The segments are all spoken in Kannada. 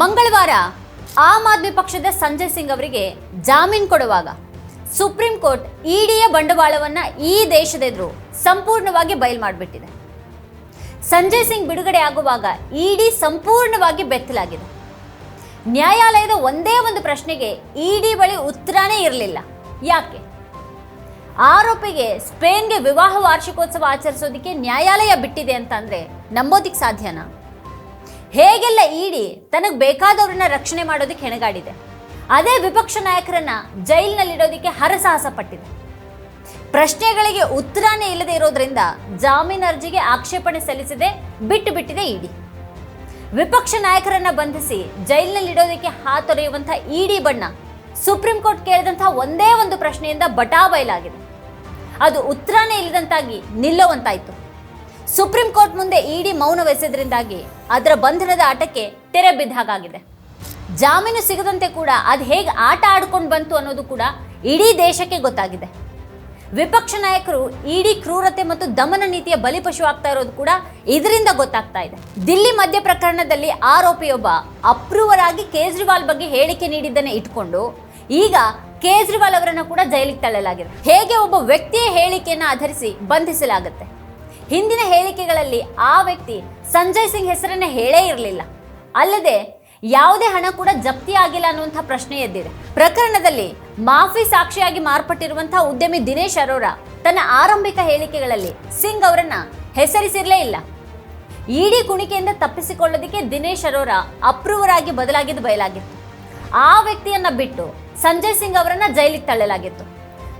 ಮಂಗಳವಾರ ಆಮ್ ಆದ್ಮಿ ಪಕ್ಷದ ಸಂಜಯ್ ಸಿಂಗ್ ಅವರಿಗೆ ಜಾಮೀನು ಕೊಡುವಾಗ ಸುಪ್ರೀಂ ಕೋರ್ಟ್ ಇಡಿಯ ಬಂಡವಾಳವನ್ನ ಈ ದೇಶದೆದುರು ಸಂಪೂರ್ಣವಾಗಿ ಬಯಲು ಮಾಡಿಬಿಟ್ಟಿದೆ. ಸಂಜಯ್ ಸಿಂಗ್ ಬಿಡುಗಡೆ ಆಗುವಾಗ ಇಡಿ ಸಂಪೂರ್ಣವಾಗಿ ಬೆತ್ತಲಾಗಿದೆ. ನ್ಯಾಯಾಲಯದ ಒಂದೇ ಒಂದು ಪ್ರಶ್ನೆಗೆ ಇಡಿ ಬಳಿ ಉತ್ತರನೇ ಇರಲಿಲ್ಲ. ಯಾಕೆ? ಆರೋಪಿಗೆ ಸ್ಪೇನ್ಗೆ ವಿವಾಹ ವಾರ್ಷಿಕೋತ್ಸವ ಆಚರಿಸೋದಕ್ಕೆ ನ್ಯಾಯಾಲಯ ಬಿಟ್ಟಿದೆ ಅಂತಂದ್ರೆ ನಂಬೋದಿಕ್ಕೆ ಸಾಧ್ಯನಾ? ಹೇಗೆಲ್ಲ ಇಡಿ ತನಗೆ ಬೇಕಾದವ್ರನ್ನ ರಕ್ಷಣೆ ಮಾಡೋದಕ್ಕೆ ಹೆಣಗಾಡಿದೆ. ಅದೇ ವಿಪಕ್ಷ ನಾಯಕರನ್ನ ಜೈಲಿನಲ್ಲಿಡೋದಕ್ಕೆ ಹರಸಾಹಸ ಪಟ್ಟಿದೆ ಪ್ರಶ್ನೆಗಳಿಗೆ ಉತ್ತರನೇ ಇಲ್ಲದೆ ಇರೋದ್ರಿಂದ ಜಾಮೀನು ಅರ್ಜಿಗೆ ಆಕ್ಷೇಪಣೆ ಸಲ್ಲಿಸಿದೆ ಬಿಟ್ಟು ಬಿಟ್ಟಿದೆ ಇಡಿ ವಿಪಕ್ಷ ನಾಯಕರನ್ನ ಬಂಧಿಸಿ ಜೈಲಿನಲ್ಲಿಡೋದಕ್ಕೆ ಹಾತೊರೆಯುವಂತಹ ಇಡಿ ಬಣ್ಣ ಸುಪ್ರೀಂ ಕೋರ್ಟ್ ಕೇಳಿದಂತಹ ಒಂದೇ ಒಂದು ಪ್ರಶ್ನೆಯಿಂದ ಬಟಾ ಬಯಲಾಗಿದೆ ಅದು ಉತ್ತರನೇ ಇಲ್ಲದಂತಾಗಿ ನಿಲ್ಲುವಂತಾಯ್ತು. ಸುಪ್ರೀಂ ಕೋರ್ಟ್ ಮುಂದೆ ಇಡಿ ಮೌನವೆಸೆದ್ರಿಂದಾಗಿ ಅದರ ಬಂಧನದ ಆಟಕ್ಕೆ ತೆರೆ ಬಿದ್ದ ಹಾಗಾಗಿದೆ ಜಾಮೀನು ಸಿಗದಂತೆ ಕೂಡ ಅದು ಹೇಗೆ ಆಟ ಆಡ್ಕೊಂಡು ಬಂತು ಅನ್ನೋದು ಕೂಡ ಇಡೀ ದೇಶಕ್ಕೆ ಗೊತ್ತಾಗಿದೆ. ವಿಪಕ್ಷ ನಾಯಕರು ಇಡೀ ಕ್ರೂರತೆ ಮತ್ತು ದಮನ ನೀತಿಯ ಬಲಿಪಶು ಆಗ್ತಾ ಇರೋದು ಕೂಡ ಇದರಿಂದ ಗೊತ್ತಾಗ್ತಾ ಇದೆ. ದಿಲ್ಲಿ ಮಧ್ಯ ಪ್ರಕರಣದಲ್ಲಿ ಆರೋಪಿಯೊಬ್ಬ ಅಪ್ರೂವರ್ ಆಗಿ ಕೇಜ್ರಿವಾಲ್ ಬಗ್ಗೆ ಹೇಳಿಕೆ ನೀಡಿದ್ದನ್ನ ಇಟ್ಕೊಂಡು ಈಗ ಕೇಜ್ರಿವಾಲ್ ಅವರನ್ನು ಕೂಡ ಜೈಲಿಗೆ ತಳ್ಳಲಾಗಿದೆ. ಹೇಗೆ ಒಬ್ಬ ವ್ಯಕ್ತಿಯ ಹೇಳಿಕೆಯನ್ನು ಆಧರಿಸಿ ಬಂಧಿಸಲಾಗುತ್ತೆ? ಹಿಂದಿನ ಹೇಳಿಕೆಗಳಲ್ಲಿ ಆ ವ್ಯಕ್ತಿ ಸಂಜಯ್ ಸಿಂಗ್ ಹೆಸರನ್ನ ಹೇಳೇ ಇರಲಿಲ್ಲ. ಅಲ್ಲದೆ ಯಾವುದೇ ಹಣ ಕೂಡ ಜಪ್ತಿ ಆಗಿಲ್ಲ ಅನ್ನುವಂಥ ಪ್ರಶ್ನೆ ಎದ್ದಿದೆ. ಪ್ರಕರಣದಲ್ಲಿ ಮಾಫಿ ಸಾಕ್ಷಿಯಾಗಿ ಮಾರ್ಪಟ್ಟಿರುವಂತಹ ಉದ್ಯಮಿ ದಿನೇಶ್ ಅರೋರಾ ತನ್ನ ಆರಂಭಿಕ ಹೇಳಿಕೆಗಳಲ್ಲಿ ಸಿಂಗ್ ಅವರನ್ನ ಹೆಸರಿಸಿರಲೇ ಇಲ್ಲ. ಇಡೀ ಕುಣಿಕೆಯಿಂದ ತಪ್ಪಿಸಿಕೊಳ್ಳೋದಕ್ಕೆ ದಿನೇಶ್ ಅರೋರಾ ಅಪ್ರೂವರ್ ಆಗಿ ಬದಲಾಗಿದ್ದು ಬಯಲಾಗಿತ್ತು. ಆ ವ್ಯಕ್ತಿಯನ್ನ ಬಿಟ್ಟು ಸಂಜಯ್ ಸಿಂಗ್ ಅವರನ್ನ ಜೈಲಿಗೆ ತಳ್ಳಲಾಗಿತ್ತು.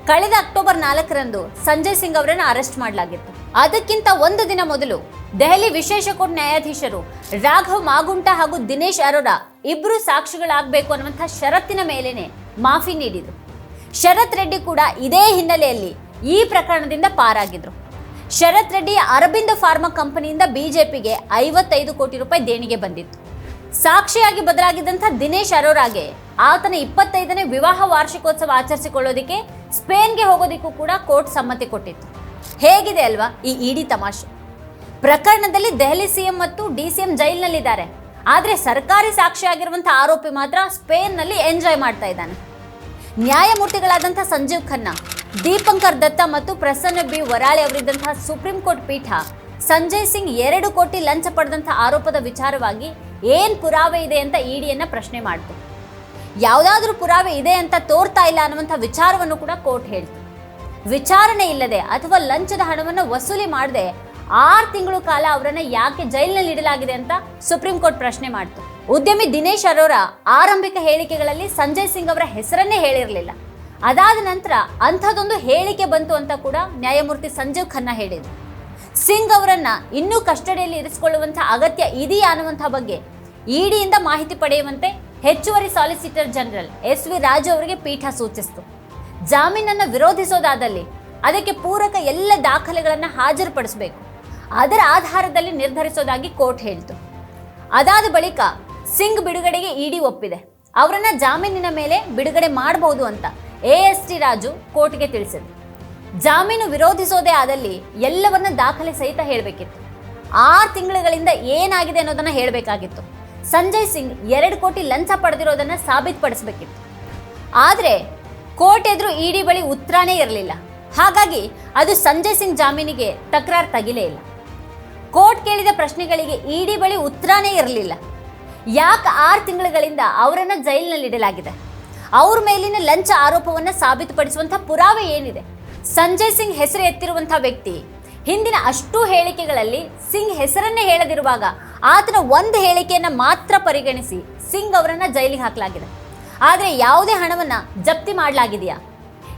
ಕಳೆದ ಅಕ್ಟೋಬರ್ ನಾಲ್ಕರಂದು ಸಂಜಯ್ ಸಿಂಗ್ ಅವರನ್ನು ಅರೆಸ್ಟ್ ಮಾಡಲಾಗಿತ್ತು. ಅದಕ್ಕಿಂತ ಒಂದು ದಿನ ಮೊದಲು ದೆಹಲಿ ವಿಶೇಷ ಕೋರ್ಟ್ ನ್ಯಾಯಾಧೀಶರು ರಾಘವ್ ಮಾಗುಂಟ ಹಾಗೂ ದಿನೇಶ್ ಅರೋರಾ ಇಬ್ಬರು ಸಾಕ್ಷಿಗಳಾಗಬೇಕು ಅನ್ನುವಂಥ ಷರತ್ತಿನ ಮೇಲೇನೆ ಮಾಫಿ ನೀಡಿದರು. ಶರತ್ ರೆಡ್ಡಿ ಕೂಡ ಇದೇ ಹಿನ್ನೆಲೆಯಲ್ಲಿ ಈ ಪ್ರಕರಣದಿಂದ ಪಾರಾಗಿದ್ರು. ಶರತ್ ರೆಡ್ಡಿ ಅರಬಿಂದ ಫಾರ್ಮಾ ಕಂಪನಿಯಿಂದ ಬಿಜೆಪಿಗೆ ಐವತ್ತೈದು ಕೋಟಿ ರೂಪಾಯಿ ದೇಣಿಗೆ ಬಂದಿತ್ತು. ಸಾಕ್ಷಿಯಾಗಿ ಬದಲಾಗಿದ್ದಂಥ ದಿನೇಶ್ ಅರೋರಾಗೆ ಆತನ ಇಪ್ಪತ್ತೈದನೇ ವಿವಾಹ ವಾರ್ಷಿಕೋತ್ಸವ ಆಚರಿಸಿಕೊಳ್ಳೋದಕ್ಕೆ ಸ್ಪೇನ್ಗೆ ಹೋಗೋದಕ್ಕೂ ಕೂಡ ಕೋರ್ಟ್ ಸಮ್ಮತಿ ಕೊಟ್ಟಿತ್ತು. ಹೇಗಿದೆ ಅಲ್ವಾ ಈ ಇಡಿ ತಮಾಷೆ? ಪ್ರಕರಣದಲ್ಲಿ ದೆಹಲಿ ಸಿಎಂ ಮತ್ತು ಡಿ ಸಿ ಎಂ ಜೈಲಿನಲ್ಲಿದ್ದಾರೆ. ಆದರೆ ಸರ್ಕಾರಿ ಸಾಕ್ಷಿಯಾಗಿರುವಂಥ ಆರೋಪಿ ಮಾತ್ರ ಸ್ಪೇನ್ನಲ್ಲಿ ಎಂಜಾಯ್ ಮಾಡ್ತಾ ಇದ್ದಾನೆ. ನ್ಯಾಯಮೂರ್ತಿಗಳಾದಂಥ ಸಂಜೀವ್ ಖನ್ನಾ, ದೀಪಂಕರ್ ದತ್ತ ಮತ್ತು ಪ್ರಸನ್ನ ಬಿ ವರಾಳೆ ಅವರಿದ್ದಂತಹ ಸುಪ್ರೀಂ ಕೋರ್ಟ್ ಪೀಠ ಸಂಜಯ್ ಸಿಂಗ್ ಎರಡು ಕೋಟಿ ಲಂಚ ಪಡೆದಂಥ ಆರೋಪದ ವಿಚಾರವಾಗಿ ಏನು ಪುರಾವೆ ಇದೆ ಅಂತ ಇಡಿಯನ್ನು ಪ್ರಶ್ನೆ ಮಾಡಿತು. ಯಾವುದಾದ್ರೂ ಪುರಾವೆ ಇದೆ ಅಂತ ತೋರ್ತಾ ಇಲ್ಲ ಅನ್ನುವಂಥ ವಿಚಾರವನ್ನು ಕೂಡ ಕೋರ್ಟ್ ಹೇಳ್ತು. ವಿಚಾರಣೆ ಇಲ್ಲದೆ ಅಥವಾ ಲಂಚದ ಹಣವನ್ನು ವಸೂಲಿ ಮಾಡದೆ ಆರು ತಿಂಗಳು ಕಾಲ ಅವರನ್ನ ಯಾಕೆ ಜೈಲಿನಲ್ಲಿ ಇಡಲಾಗಿದೆ ಅಂತ ಸುಪ್ರೀಂ ಕೋರ್ಟ್ ಪ್ರಶ್ನೆ ಮಾಡಿತು. ಉದ್ಯಮಿ ದಿನೇಶ್ ಅರೋರ ಆರಂಭಿಕ ಹೇಳಿಕೆಗಳಲ್ಲಿ ಸಂಜಯ್ ಸಿಂಗ್ ಅವರ ಹೆಸರನ್ನೇ ಹೇಳಿರಲಿಲ್ಲ. ಅದಾದ ನಂತರ ಅಂಥದ್ದೊಂದು ಹೇಳಿಕೆ ಬಂತು ಅಂತ ಕೂಡ ನ್ಯಾಯಮೂರ್ತಿ ಸಂಜೀವ್ ಖನ್ನಾ ಹೇಳಿದರು. ಸಿಂಗ್ ಅವರನ್ನ ಇನ್ನೂ ಕಸ್ಟಡಿಯಲ್ಲಿ ಇರಿಸಿಕೊಳ್ಳುವಂಥ ಅಗತ್ಯ ಇದೆಯಾ ಅನ್ನುವಂಥ ಬಗ್ಗೆ ಇಡಿಯಿಂದ ಮಾಹಿತಿ ಪಡೆಯುವಂತೆ ಹೆಚ್ಚುವರಿ solicitor general S V Raju ಅವರಿಗೆ ಪೀಠ ಸೂಚಿಸಿತು. ಜಾಮೀನನ್ನು ವಿರೋಧಿಸೋದಾದಲ್ಲಿ ಅದಕ್ಕೆ ಪೂರಕ ಎಲ್ಲ ದಾಖಲೆಗಳನ್ನು ಹಾಜರುಪಡಿಸಬೇಕು. ಅದರ ಆಧಾರದಲ್ಲಿ ನಿರ್ಧರಿಸೋದಾಗಿ ಕೋರ್ಟ್ ಹೇಳಿತು. ಅದಾದ ಬಳಿಕ ಸಿಂಗ್ ಬಿಡುಗಡೆಗೆ ಇಡಿ ಒಪ್ಪಿದೆ. ಅವರನ್ನ ಜಾಮೀನಿನ ಮೇಲೆ ಬಿಡುಗಡೆ ಮಾಡಬಹುದು ಅಂತ ಎ ಎಸ್ ಟಿ ರಾಜು ಕೋರ್ಟ್ಗೆ ತಿಳಿಸಿದೆ ಜಾಮೀನು ವಿರೋಧಿಸೋದೇ ಆದಲ್ಲಿ ಎಲ್ಲವನ್ನ ದಾಖಲೆ ಸಹಿತ ಹೇಳಬೇಕಿತ್ತು. ಆರು ತಿಂಗಳುಗಳಿಂದ ಏನಾಗಿದೆ ಅನ್ನೋದನ್ನ ಹೇಳಬೇಕಾಗಿತ್ತು. ಸಂಜಯ್ ಸಿಂಗ್ ಎರಡು ಕೋಟಿ ಲಂಚ ಪಡೆದಿರೋದನ್ನ ಸಾಬೀತುಪಡಿಸಬೇಕಿತ್ತು. ಆದರೆ ಕೋರ್ಟ್ ಎದುರು ಇಡಿ ಬಳಿ ಉತ್ತರನೇ ಇರಲಿಲ್ಲ. ಹಾಗಾಗಿ ಅದು ಸಂಜಯ್ ಸಿಂಗ್ ಜಾಮೀನಿಗೆ ತಕರಾರು ತಗಿಲೇ ಇಲ್ಲ. ಕೋರ್ಟ್ ಕೇಳಿದ ಪ್ರಶ್ನೆಗಳಿಗೆ ಇಡಿ ಬಳಿ ಉತ್ತರನೇ ಇರಲಿಲ್ಲ. ಯಾಕೆ ಆರು ತಿಂಗಳುಗಳಿಂದ ಅವರನ್ನು ಜೈಲಿನಲ್ಲಿಡಲಾಗಿದೆ ಅವ್ರ ಮೇಲಿನ ಲಂಚ ಆರೋಪವನ್ನು ಸಾಬೀತುಪಡಿಸುವಂಥ ಪುರಾವೆ ಏನಿದೆ? ಸಂಜಯ್ ಸಿಂಗ್ ಹೆಸರು ಎತ್ತಿರುವಂಥ ವ್ಯಕ್ತಿ ಹಿಂದಿನ ಅಷ್ಟು ಹೇಳಿಕೆಗಳಲ್ಲಿ ಸಿಂಗ್ ಹೆಸರನ್ನೇ ಹೇಳದಿರುವಾಗ ಆತನ ಒಂದು ಹೇಳಿಕೆಯನ್ನು ಮಾತ್ರ ಪರಿಗಣಿಸಿ ಸಿಂಗ್ ಅವರನ್ನು ಜೈಲಿಗೆ ಹಾಕಲಾಗಿದೆ. ಆದರೆ ಯಾವುದೇ ಹಣವನ್ನು ಜಪ್ತಿ ಮಾಡಲಾಗಿದೆಯಾ?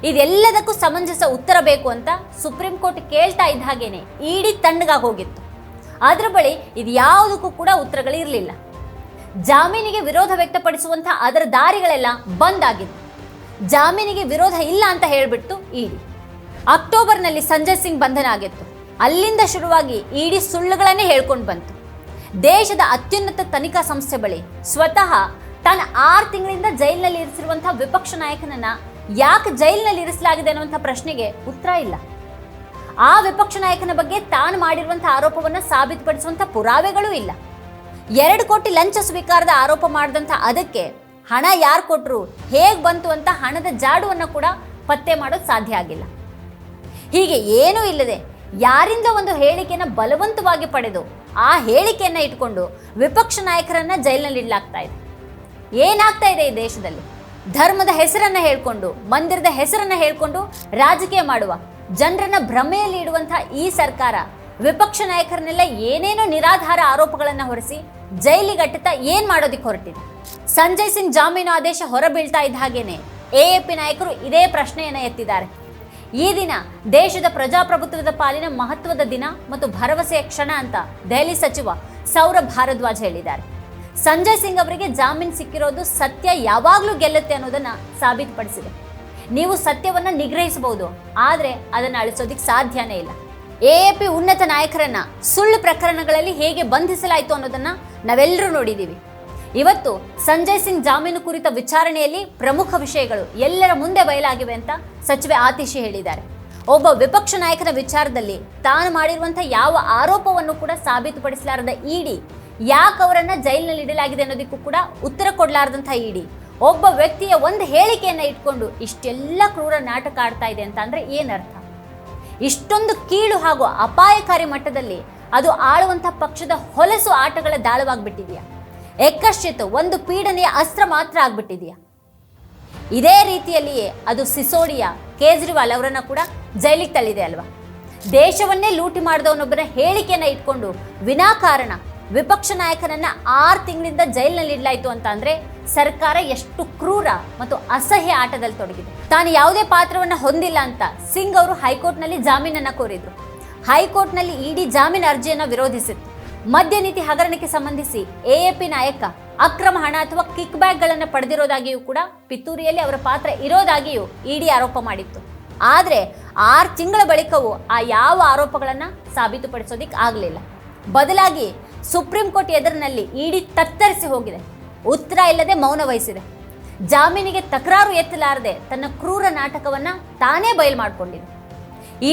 ಇದೆಲ್ಲದಕ್ಕೂ ಸಮಂಜಸ ಉತ್ತರ ಬೇಕು ಅಂತ ಸುಪ್ರೀಂ ಕೋರ್ಟ್ ಕೇಳ್ತಾ ಇದ್ದ ಹಾಗೇನೆ ಇಡೀ ತಣ್ಣಗಾಗಿ ಹೋಗಿತ್ತು. ಅದರ ಬಳಿ ಇದು ಯಾವುದಕ್ಕೂ ಕೂಡ ಉತ್ತರಗಳಿರಲಿಲ್ಲ ಜಾಮೀನಿಗೆ ವಿರೋಧ ವ್ಯಕ್ತಪಡಿಸುವಂಥ ಅದರ ದಾರಿಗಳೆಲ್ಲ ಬಂದ್ ಆಗಿತ್ತು ಜಾಮೀನಿಗೆ ವಿರೋಧ ಇಲ್ಲ ಅಂತ ಹೇಳಿಬಿಟ್ಟು ಇಡಿ. ಅಕ್ಟೋಬರ್ನಲ್ಲಿ ಸಂಜಯ್ ಸಿಂಗ್ ಬಂಧನ ಆಗಿತ್ತು. ಅಲ್ಲಿಂದ ಶುರುವಾಗಿ ಇಡಿ ಸುಳ್ಳುಗಳನ್ನೇ ಹೇಳ್ಕೊಂಡು ಬಂತು. ದೇಶದ ಅತ್ಯುನ್ನತ ತನಿಖಾ ಸಂಸ್ಥೆ ಬಳಿ ಸ್ವತಃ ತಾನು ಆರು ತಿಂಗಳಿಂದ ಜೈಲಿನಲ್ಲಿ ಇರಿಸಿರುವಂತಹ ವಿಪಕ್ಷ ನಾಯಕನನ್ನ ಯಾಕೆ ಜೈಲಿನಲ್ಲಿ ಇರಿಸಲಾಗಿದೆ ಅನ್ನುವಂಥ ಪ್ರಶ್ನೆಗೆ ಉತ್ತರ ಇಲ್ಲ. ಆ ವಿಪಕ್ಷ ನಾಯಕನ ಬಗ್ಗೆ ತಾನು ಮಾಡಿರುವಂತಹ ಆರೋಪವನ್ನು ಸಾಬೀತುಪಡಿಸುವಂಥ ಪುರಾವೆಗಳೂ ಇಲ್ಲ. ಎರಡು ಕೋಟಿ ಲಂಚ ಸ್ವೀಕಾರದ ಆರೋಪ ಮಾಡಿದಂಥ ಅದಕ್ಕೆ ಹಣ ಯಾರು ಕೊಟ್ಟರು ಹೇಗೆ ಬಂತು ಅಂತ ಹಣದ ಜಾಡುವನ್ನು ಕೂಡ ಪತ್ತೆ ಮಾಡೋದು ಸಾಧ್ಯ ಆಗಿಲ್ಲ. ಹೀಗೆ ಏನೂ ಇಲ್ಲದೆ ಯಾರಿಂದ ಒಂದು ಹೇಳಿಕೆಯನ್ನು ಬಲವಂತವಾಗಿ ಪಡೆದು ಆ ಹೇಳಿಕೆಯನ್ನು ಇಟ್ಕೊಂಡು ವಿಪಕ್ಷ ನಾಯಕರನ್ನ ಜೈಲಿನಲ್ಲಿ ಇಡಲಾಗ್ತಾ ಇದೆ. ಏನಾಗ್ತಾ ಇದೆ ಈ ದೇಶದಲ್ಲಿ? ಧರ್ಮದ ಹೆಸರನ್ನ ಹೇಳ್ಕೊಂಡು, ಮಂದಿರದ ಹೆಸರನ್ನ ಹೇಳ್ಕೊಂಡು ರಾಜಕೀಯ ಮಾಡುವ, ಜನರನ್ನ ಭ್ರಮೆಯಲ್ಲಿ ಇಡುವಂತಹ ಈ ಸರ್ಕಾರ ವಿಪಕ್ಷ ನಾಯಕರನ್ನೆಲ್ಲ ಏನೇನೋ ನಿರಾಧಾರ ಆರೋಪಗಳನ್ನ ಹೊರಿಸಿ ಜೈಲಿಗಟ್ಟುತ್ತಾ ಏನ್ ಮಾಡೋದಿಕ್ಕೆ ಹೊರಟಿದೆ? ಸಂಜಯ್ ಸಿಂಗ್ ಜಾಮೀನು ಆದೇಶ ಹೊರಬೀಳ್ತಾ ಇದ್ದ ಹಾಗೇನೆ ಎಎಪಿ ನಾಯಕರು ಇದೇ ಪ್ರಶ್ನೆಯನ್ನ ಎತ್ತಿದ್ದಾರೆ. ಈ ದಿನ ದೇಶದ ಪ್ರಜಾಪ್ರಭುತ್ವದ ಪಾಲಿನ ಮಹತ್ವದ ದಿನ ಮತ್ತು ಭರವಸೆಯ ಕ್ಷಣ ಅಂತ ದೆಹಲಿ ಸಚಿವ ಸೌರಭ್ ಭಾರದ್ವಾಜ್ ಹೇಳಿದ್ದಾರೆ. ಸಂಜಯ್ ಸಿಂಗ್ ಅವರಿಗೆ ಜಾಮೀನು ಸಿಕ್ಕಿರೋದು ಸತ್ಯ ಯಾವಾಗಲೂ ಗೆಲ್ಲುತ್ತೆ ಅನ್ನೋದನ್ನ ಸಾಬೀತುಪಡಿಸಿದೆ. ನೀವು ಸತ್ಯವನ್ನ ನಿಗ್ರಹಿಸಬಹುದು, ಆದರೆ ಅದನ್ನು ಅಳಿಸೋದಿಕ್ ಸಾಧ್ಯನೇ ಇಲ್ಲ. ಎಎಪಿ ಉನ್ನತ ನಾಯಕರನ್ನ ಸುಳ್ಳು ಪ್ರಕರಣಗಳಲ್ಲಿ ಹೇಗೆ ಬಂಧಿಸಲಾಯಿತು ಅನ್ನೋದನ್ನ ನಾವೆಲ್ಲರೂ ನೋಡಿದ್ದೀವಿ ಇವತ್ತು ಸಂಜಯ್ ಸಿಂಗ್ ಜಾಮೀನು ಕುರಿತ ವಿಚಾರಣೆಯಲ್ಲಿ ಪ್ರಮುಖ ವಿಷಯಗಳು ಎಲ್ಲರ ಮುಂದೆ ಬಯಲಾಗಿವೆ ಅಂತ ಸಚಿವೆ ಆತಿಶಿ ಹೇಳಿದ್ದಾರೆ. ಒಬ್ಬ ವಿಪಕ್ಷ ನಾಯಕನ ವಿಚಾರದಲ್ಲಿ ತಾನು ಮಾಡಿರುವಂತಹ ಯಾವ ಆರೋಪವನ್ನು ಕೂಡ ಸಾಬೀತುಪಡಿಸಲಾರದ ಇಡಿ ಯಾಕೆ ಅವರನ್ನ ಜೈಲಿನಲ್ಲಿ ಇಡಲಾಗಿದೆ ಅನ್ನೋದಕ್ಕೂ ಕೂಡ ಉತ್ತರ ಕೊಡಲಾರದಂತಹ ಇಡಿ. ಒಬ್ಬ ವ್ಯಕ್ತಿಯ ಒಂದು ಹೇಳಿಕೆಯನ್ನ ಇಟ್ಕೊಂಡು ಇಷ್ಟೆಲ್ಲ ಕ್ರೂರ ನಾಟಕ ಆಡ್ತಾ ಇದೆ ಅಂತ ಅಂದ್ರೆ ಏನರ್ಥ ಇಷ್ಟೊಂದು ಕೀಳು ಹಾಗೂ ಅಪಾಯಕಾರಿ ಮಟ್ಟದಲ್ಲಿ ಅದು ಆಳುವಂತಹ ಪಕ್ಷದ ಹೊಲಸು ಆಟಗಳ ದಾಳವಾಗ್ಬಿಟ್ಟಿದೆಯಾ? ಎಕ್ಕಶ್ಚಿತ್ ಒಂದು ಪೀಡನೆಯ ಅಸ್ತ್ರ ಮಾತ್ರ ಆಗ್ಬಿಟ್ಟಿದೆಯಾ? ಇದೇ ರೀತಿಯಲ್ಲಿಯೇ ಅದು ಸಿಸೋಡಿಯಾ, ಕೇಜ್ರಿವಾಲ್ ಅವರನ್ನು ಕೂಡ ಜೈಲಿಗೆ ತಳ್ಳಿದೆ ಅಲ್ವಾ? ದೇಶವನ್ನೇ ಲೂಟಿ ಮಾಡಿದವನೊಬ್ಬರ ಹೇಳಿಕೆಯನ್ನು ಇಟ್ಕೊಂಡು ವಿನಾಕಾರಣ ವಿಪಕ್ಷ ನಾಯಕನನ್ನ ಆರು ತಿಂಗಳಿಂದ ಜೈಲಿನಲ್ಲಿ ಇಡ್ಲಾಯಿತು ಅಂತ ಅಂದ್ರೆ ಸರ್ಕಾರ ಎಷ್ಟು ಕ್ರೂರ ಮತ್ತು ಅಸಹ್ಯ ಆಟದಲ್ಲಿ ತೊಡಗಿದೆ. ತಾನು ಯಾವುದೇ ಪಾತ್ರವನ್ನ ಹೊಂದಿಲ್ಲ ಅಂತ ಸಿಂಗ್ ಅವರು ಹೈಕೋರ್ಟ್ನಲ್ಲಿ ಜಾಮೀನನ್ನ ಕೋರಿದ್ರು. ಹೈಕೋರ್ಟ್ನಲ್ಲಿ ಇಡಿ ಜಾಮೀನು ಅರ್ಜಿಯನ್ನ ವಿರೋಧಿಸಿತ್ತು ಮದ್ಯ ನೀತಿ ಹಗರಣಕ್ಕೆ ಸಂಬಂಧಿಸಿ ಎಎಪಿ ನಾಯಕ ಅಕ್ರಮ ಹಣ ಅಥವಾ ಕಿಕ್ ಬ್ಯಾಗ್ಗಳನ್ನು ಪಡೆದಿರೋದಾಗಿಯೂ ಕೂಡ ಪಿತ್ತೂರಿಯಲ್ಲಿ ಅವರ ಪಾತ್ರ ಇರೋದಾಗಿಯೂ ಇಡಿ ಆರೋಪ ಮಾಡಿತ್ತು. ಆದರೆ ಆರು ತಿಂಗಳ ಬಳಿಕವೂ ಆ ಯಾವ ಆರೋಪಗಳನ್ನು ಸಾಬೀತುಪಡಿಸೋದಿಕ್ ಆಗಲಿಲ್ಲ. ಬದಲಾಗಿ ಸುಪ್ರೀಂ ಕೋರ್ಟ್ ಎದುರಿನಲ್ಲಿ ಇಡಿ ತತ್ತರಿಸಿ ಹೋಗಿದೆ. ಉತ್ತರ ಇಲ್ಲದೆ ಮೌನ ವಹಿಸಿದೆ. ಜಾಮೀನಿಗೆ ತಕರಾರು ಎತ್ತಲಾರದೆ ತನ್ನ ಕ್ರೂರ ನಾಟಕವನ್ನ ತಾನೇ ಬಯಲು ಮಾಡಿಕೊಂಡಿದೆ.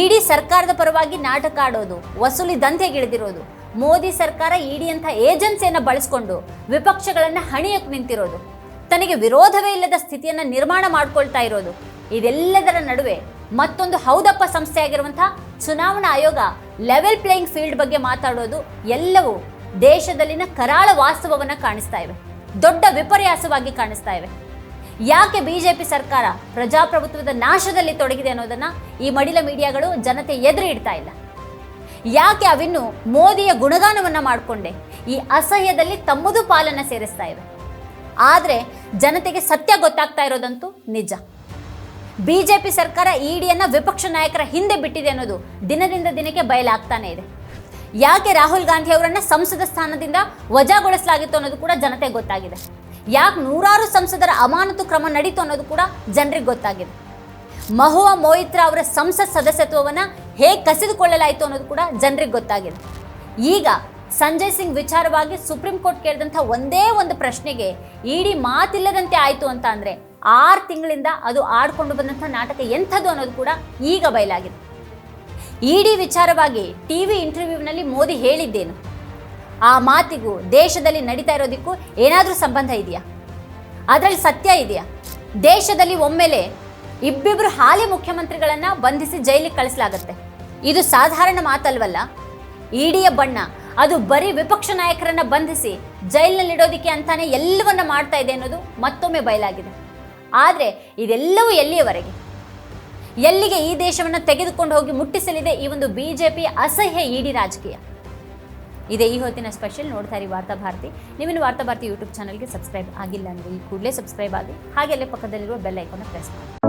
ಇಡಿ ಸರ್ಕಾರದ ಪರವಾಗಿ ನಾಟಕ ಆಡೋದು, ವಸೂಲಿ ದಂಧೆಗಿಳಿದಿರೋದು ಮೋದಿ ಸರ್ಕಾರ ಇಡಿ ಅಂತ ಏಜೆನ್ಸಿಯನ್ನ ಬಳಸ್ಕೊಂಡು ವಿಪಕ್ಷಗಳನ್ನ ಹಣಿಯಕ್ಕೆ ನಿಂತಿರೋದು. ತನಗೆ ವಿರೋಧವೇ ಇಲ್ಲದ ಸ್ಥಿತಿಯನ್ನ ನಿರ್ಮಾಣ ಮಾಡ್ಕೊಳ್ತಾ ಇರೋದು. ಇದೆಲ್ಲದರ ನಡುವೆ ಮತ್ತೊಂದು ಹೌದಪ್ಪ ಸಂಸ್ಥೆಯಾಗಿರುವಂತಹ ಚುನಾವಣಾ ಆಯೋಗ ಲೆವೆಲ್ ಪ್ಲೇಯಿಂಗ್ ಫೀಲ್ಡ್ ಬಗ್ಗೆ ಮಾತಾಡೋದು ಎಲ್ಲವೂ ದೇಶದಲ್ಲಿನ ಕರಾಳ ವಾಸ್ತವವನ್ನ ಕಾಣಿಸ್ತಾ ಇವೆ. ದೊಡ್ಡ ವಿಪರ್ಯಾಸವಾಗಿ ಕಾಣಿಸ್ತಾ ಇವೆ. ಯಾಕೆ ಬಿಜೆಪಿ ಸರ್ಕಾರ ಪ್ರಜಾಪ್ರಭುತ್ವದ ನಾಶದಲ್ಲಿ ತೊಡಗಿದೆ ಅನ್ನೋದನ್ನ ಈ ಮಡಿಲ ಮೀಡಿಯಾಗಳು ಜನತೆ ಎದುರು ಇಡ್ತಾ ಇಲ್ಲ. ಯಾಕೆ ಅವಿನ್ನು ಮೋದಿಯ ಗುಣಗಾನವನ್ನ ಮಾಡಿಕೊಂಡೆ? ಈ ಅಸಹ್ಯದಲ್ಲಿ ತಮ್ಮದು ಪಾಲನ್ನು ಸೇರಿಸ್ತಾ ಇವೆ. ಆದರೆ ಜನತೆಗೆ ಸತ್ಯ ಗೊತ್ತಾಗ್ತಾ ಇರೋದಂತೂ ನಿಜ. ಬಿಜೆಪಿ ಸರ್ಕಾರ ಇಡಿಯನ್ನು ವಿಪಕ್ಷ ನಾಯಕರ ಹಿಂದೆ ಬಿಟ್ಟಿದೆ ಅನ್ನೋದು ದಿನದಿಂದ ದಿನಕ್ಕೆ ಬಯಲಾಗ್ತಾನೆ ಇದೆ. ಯಾಕೆ ರಾಹುಲ್ ಗಾಂಧಿ ಅವರನ್ನು ಸಂಸದ ಸ್ಥಾನದಿಂದ ವಜಾಗೊಳಿಸಲಾಗಿತ್ತು ಅನ್ನೋದು ಕೂಡ ಜನತೆಗೆ ಗೊತ್ತಾಗಿದೆ. ಯಾಕೆ ನೂರಾರು ಸಂಸದರ ಅಮಾನತು ಕ್ರಮ ನಡೀತು ಅನ್ನೋದು ಕೂಡ ಜನರಿಗೆ ಗೊತ್ತಾಗಿದೆ. ಮಹುವಾ ಮೋಯಿತ್ರಾ ಅವರ ಸಂಸತ್ ಸದಸ್ಯತ್ವವನ್ನು ಹೇಗೆ ಕಸಿದುಕೊಳ್ಳಲಾಯಿತು ಅನ್ನೋದು ಕೂಡ ಜನರಿಗೆ ಗೊತ್ತಾಗಿದೆ. ಈಗ ಸಂಜಯ್ ಸಿಂಗ್ ವಿಚಾರವಾಗಿ ಸುಪ್ರೀಂ ಕೋರ್ಟ್ ಕೇಳಿದಂಥ ಒಂದೇ ಒಂದು ಪ್ರಶ್ನೆಗೆ ಇಡೀ ಮಾತಿಲ್ಲದಂತೆ ಆಯಿತು ಅಂತ ಅಂದರೆ ಆರು ತಿಂಗಳಿಂದ ಅದು ಆಡ್ಕೊಂಡು ಬಂದಂಥ ನಾಟಕ ಎಂಥದ್ದು ಅನ್ನೋದು ಕೂಡ ಈಗ ಬಯಲಾಗಿದೆ. ಇಡೀ ವಿಚಾರವಾಗಿ ಟಿ ವಿ ಇಂಟರ್ವ್ಯೂನಲ್ಲಿ ಮೋದಿ ಹೇಳಿದ್ದೇನು. ಆ ಮಾತಿಗೂ ದೇಶದಲ್ಲಿ ನಡೀತಾ ಇರೋದಕ್ಕೂ ಏನಾದರೂ ಸಂಬಂಧ ಇದೆಯಾ? ಅದರಲ್ಲಿ ಸತ್ಯ ಇದೆಯಾ? ದೇಶದಲ್ಲಿ ಒಮ್ಮೆಲೆ ಇಬ್ಬಿಬ್ರು ಹಾಲಿ ಮುಖ್ಯಮಂತ್ರಿಗಳನ್ನ ಬಂಧಿಸಿ ಜೈಲಿಗೆ ಕಳಿಸಲಾಗತ್ತೆ. ಇದು ಸಾಧಾರಣ ಮಾತಲ್ವಲ್ಲ? ಇಡಿಯ ಬಣ್ಣ. ಅದು ಬರೀ ವಿಪಕ್ಷ ನಾಯಕರನ್ನ ಬಂಧಿಸಿ ಜೈಲಿನಲ್ಲಿಡೋದಿಕ್ಕೆ ಅಂತಾನೆ ಎಲ್ಲವನ್ನ ಮಾಡ್ತಾ ಇದೆ ಅನ್ನೋದು ಮತ್ತೊಮ್ಮೆ ಬಯಲಾಗಿದೆ. ಆದರೆ ಇದೆಲ್ಲವೂ ಎಲ್ಲಿಯವರೆಗೆ? ಎಲ್ಲಿಗೆ ಈ ದೇಶವನ್ನು ತೆಗೆದುಕೊಂಡು ಹೋಗಿ ಮುಟ್ಟಿಸಲಿದೆ ಈ ಒಂದು ಬಿಜೆಪಿ ಅಸಹ್ಯ ಇಡಿ ರಾಜಕೀಯ? ಇದೇ ಈ ಹೊತ್ತಿನ ಸ್ಪೆಷಲ್ ನೋಡ್ತಾ ಇರಿ ವಾರ್ತಾ ಭಾರತಿ. ವಾರ್ತಾಭಾರತಿ ವಾರ್ತಾ ಭಾರತಿ ಯೂಟ್ಯೂಬ್ ಚಾನಲ್ಗೆ ಸಬ್ಸ್ಕ್ರೈಬ್ ಆಗಿಲ್ಲ ಅಂದರೆ ಈ ಕೂಡಲೇ ಸಬ್ಸ್ಕ್ರೈಬ್ ಆಗಿ ಹಾಗೆ ಅಲ್ಲೇ ಪಕ್ಕದಲ್ಲಿರುವ ಬೆಲ್ ಐಕಾನ್ ಪ್ರೆಸ್ ಮಾಡಿ.